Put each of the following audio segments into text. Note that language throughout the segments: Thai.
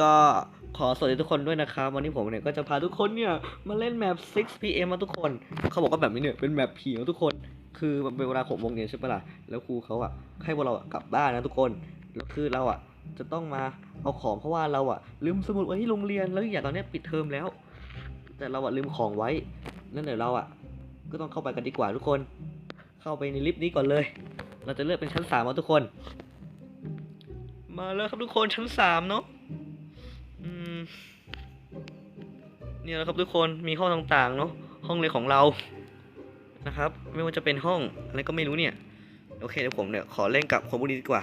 ก็ขอสวัสดีทุกคนด้วยนะครับ วันนี้ผมเนี่ยก็จะพาทุกคนเนี่ยมาเล่นแมป 6 pm มาทุกคน เขาบอกว่าแบบนี้เนี่ยเป็นแมปผีนะทุกคน คือมันเป็นเวลาหกโมงเย็นใช่ปะล่ะ แล้วครูเขาอะให้พวกเราอะกลับบ้านนะทุกคน แล้วคือเราอะจะต้องมาเอาของเพราะว่าเราอะลืมสมุดไว้ที่โรงเรียน แล้วอย่างตอนเนี้ยปิดเทอมแล้ว แต่เราอะลืมของไว้ นั่นเดี๋ยวเราอะก็ต้องเข้าไปกันดีกว่าทุกคน เข้าไปในลิฟต์นี้ก่อนเลย เราจะเลือกเป็นชั้นสามมาทุกคน มาแล้วครับทุกคนชั้นสามเนาะ เนี่ยนะครับทุกคนมีห้องต่างๆเนาะห้องเรียนของเรานะครับ ไม่ว่าจะเป็นห้องอะไรก็ไม่รู้เนี่ย โอเคเดี๋ยวผมเนี่ยขอเล่นกับคนบุรีดีกว่า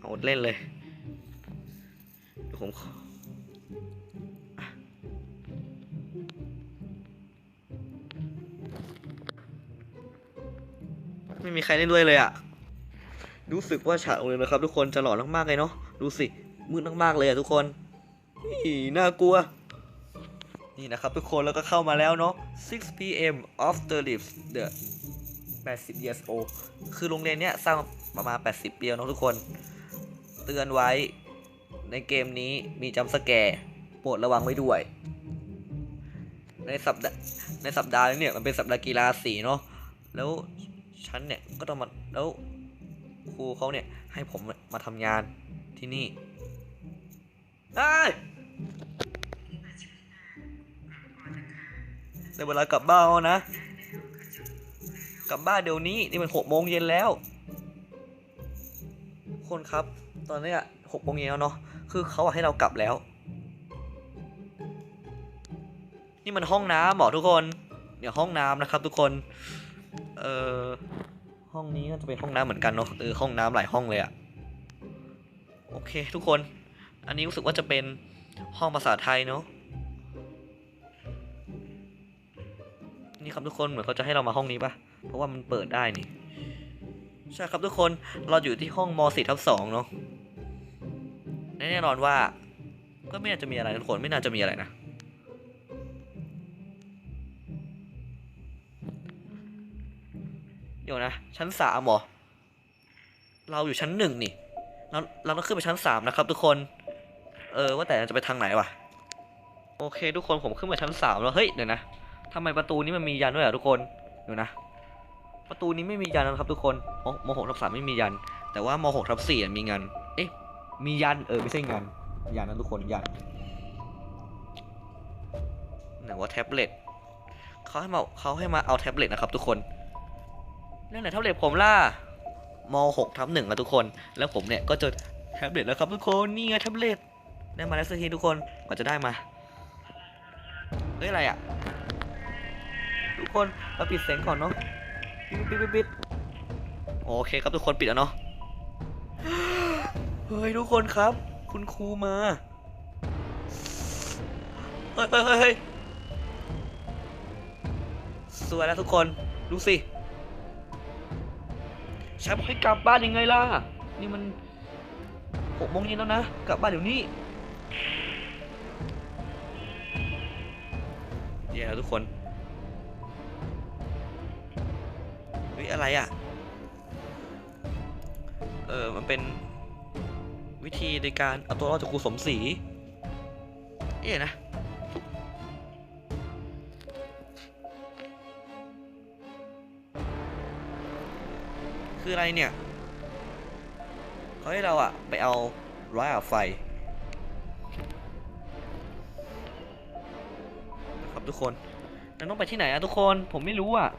เอาเล่นเลยเดี๋ยวผมไม่มีใครเล่นด้วยเลยอะรู้สึกว่าฉากโรงเรียนนะครับ ทุกคนจะหลอนมากๆเลยเนาะดูสิมืดมากๆเลยอะทุกคนน่ากลัว นี่นะครับทุกคนแล้วก็เข้ามาแล้วเนาะ 6 p.m. after lives the 80 years old คือโรงเรียนเนี้ยสร้างประมาณ 80 ปีแล้วเนาะทุกคน เตือนไว้ในเกมนี้มีจัมป์สแกร์โปรดระวังไว้ด้วย ในสัปดาห์ในสัปดาห์นี้เนี่ยมันเป็นสัปดาห์กีฬาสีเนาะแล้วฉันเนี่ยก็ต้องมาแล้วครูเขาเนี่ยให้ผมมาทำงานที่นี่เอ้ ได้เวลากลับบ้านแล้วนะ กลับบ้านเดี๋ยวนี้นี่มันหกโมงเย็นแล้ว คนครับ ตอนนี้อะหกโมงเย็นแล้วเนาะคือเขาให้เรากลับแล้ว นี่มันห้องน้ำหรอทุกคนเดี๋ยวห้องน้ำนะครับ ทุกคนเอ่อห้องนี้ก็จะเป็นห้องน้ำเหมือนกันเนาะเออห้องน้ำหลายห้องเลยอะโอเค ทุกคน อันนี้รู้สึกว่าจะเป็นห้องภาษาไทยเนาะ นี่ครับทุกคนเหมือนเขาจะให้เรามาห้องนี้ปะเพราะว่ามันเปิดได้นี่ ใช่ครับทุกคนเราอยู่ที่ห้องม .4 ทับ2เนาะแน่นอนว่า ก็ไม่น่าจะมีอะไรทุกคนไม่น่าจะมีอะไรนะเดี๋ยวนะ ชั้นสามหรอ เราอยู่ชั้นหนึ่งนี่ เราเราต้องขึ้นไปชั้นสามนะครับทุกคน เออว่าแต่จะไปทางไหนวะ โอเค ทุกคนผมขึ้นมาชั้นสามแล้ว เฮ้ยเดี๋ยวนะ ทำไมประตูนี้มันมียันด้วยอะทุกคนเดี๋ยวนะ ประตูนี้ไม่มียันนะครับทุกคนมมหกทับสามไม่มียัน แต่ว่ามหกทับสี่มีงันเอ๊ะ มียันเออไม่ใช่งันยันนะทุกคนยันไหนว่าแท็บเล็ตเขาให้มาเขาให้มาเอาแท็บเล็ตนะครับทุกคนนั่นไหนแท็บเล็ตผมล่ะมหกทับหนึ่งอะทุกคน แล้วผมเนี่ยก็เจอแท็บเล็ตแล้วครับทุกคนนี่ไงแท็บเล็ตได้มาแล้วสักทีทุกคนกว่าจะได้มาเฮ้ยอะไรอะ ทุกคนเราปิดเสียงก่อนเนาะปิดปิดปิดปิดโอเคครับทุกคนปิดแล้วเนาะเฮ้ยทุกคนครับ คุณครูมาเฮ้ยเฮ้ยเฮ้ยเฮ้ยสวยแล้วทุกคนดูสิฉันบอกให้กลับบ้านยังไงล่ะ นี่มันหกโมงเย็นแล้วนะ กลับบ้านเดี๋ยวนี้เดี๋ยวทุกคน อะไรอะ เออ มันเป็นวิธีในการเอาตัวรอดจากครูสมศรีเอ๊ะนะคืออะไรเนี่ยเขาให้เราอะไปเอาร้อยอาไฟนะครับทุกคนเราต้องไปที่ไหนอะทุกคน ผมไม่รู้อะ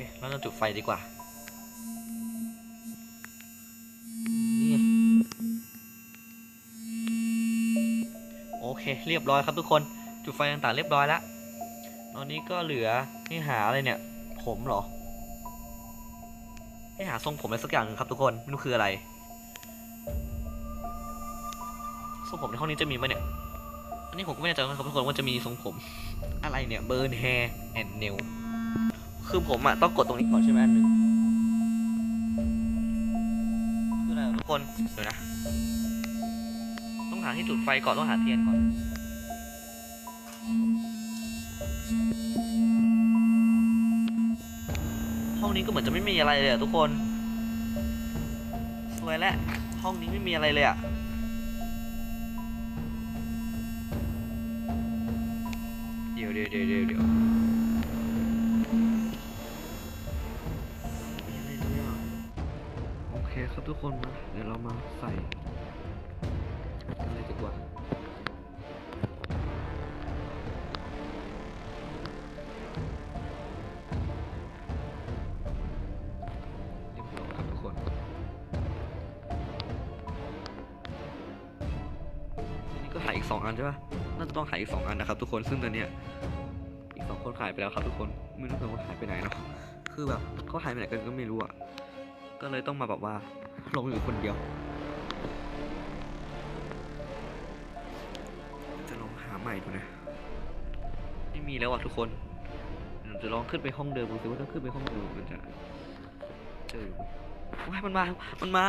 เคเราจะจุดไฟดีกว่า นี่ โอเค เรียบร้อยครับทุกคน จุดไฟต่างๆเรียบร้อยแล้วตอนนี้ก็เหลือให้หาอะไรเนี่ย ผมเหรอ ให้หาทรงผมอะไรสักอย่างหนึงครับทุกคน ไม่รู้คืออะไร ทรงผมในห้องนี้จะมีไหมเนี่ยอันนี้ผมก็ไม่แน่ใจนะครับทุกคนว่าจะมีทรงผมอะไรเนี่ยเบิร์นแฮร์แอนด์เนล คือผมอะต้องกดตรงนี้ก่อนใช่ไหมอันหนึ่งคืออะไรทุกคนเดี๋ยวนะ ต้องหาที่จุดไฟก่อนต้องหาเทียนก่อนห้องนี้ก็เหมือนจะไม่มีอะไรเลยอะทุกคน สวยแล้วห้องนี้ไม่มีอะไรเลยอะเดี๋ยวเดี๋ยวเดี๋ยวเดี๋ยว เคครับทุกคนมาเดี๋ยวเรามาใส่กันเลยดีกว่าเรียบร้อยครับทุกคนอันนี้ก็หายอีกสองอันใช่ปะน่าจะต้องหายอีกสองอันนะครับทุกคน ซึ่งตอนเนี้ยอีกสองคนหายไปแล้วครับทุกคน ไม่รู้เหมือนกันว่าหายไปไหนเนาะ คือแบบเขาหายไปไหนกันก็ไม่รู้อะ ก็เลยต้องมาแบบว่าลงอยู่คนเดียว จะลองหาใหม่ดูนะ ไม่มีแล้วอะทุกคนจะลองขึ้นไปห้องเดิมดูสิว่าถ้าขึ้นไปห้องเดิมมันจะเจออยู่ว้ายมันมา มันมา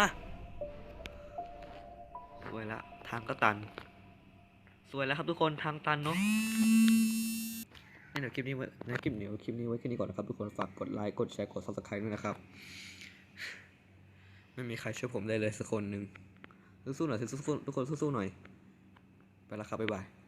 สวยละ ทางก็ตัน สวยแล้วครับทุกคนทางตันเนาะงั้นเดี๋ยวคลิปนี้ไว้นะคลิปนี้คลิปนี้ไว้แค่นี้ก่อนนะครับทุกคนฝากกดไลค์กดแชร์กด subscribe ด้วยนะครับ ไม่มีใครช่วยผมได้เลยสักคนหนึ่งสู้ๆหน่อยสู้ๆทุกคนสู้ๆหน่อย ไปละครับบ๊ายบาย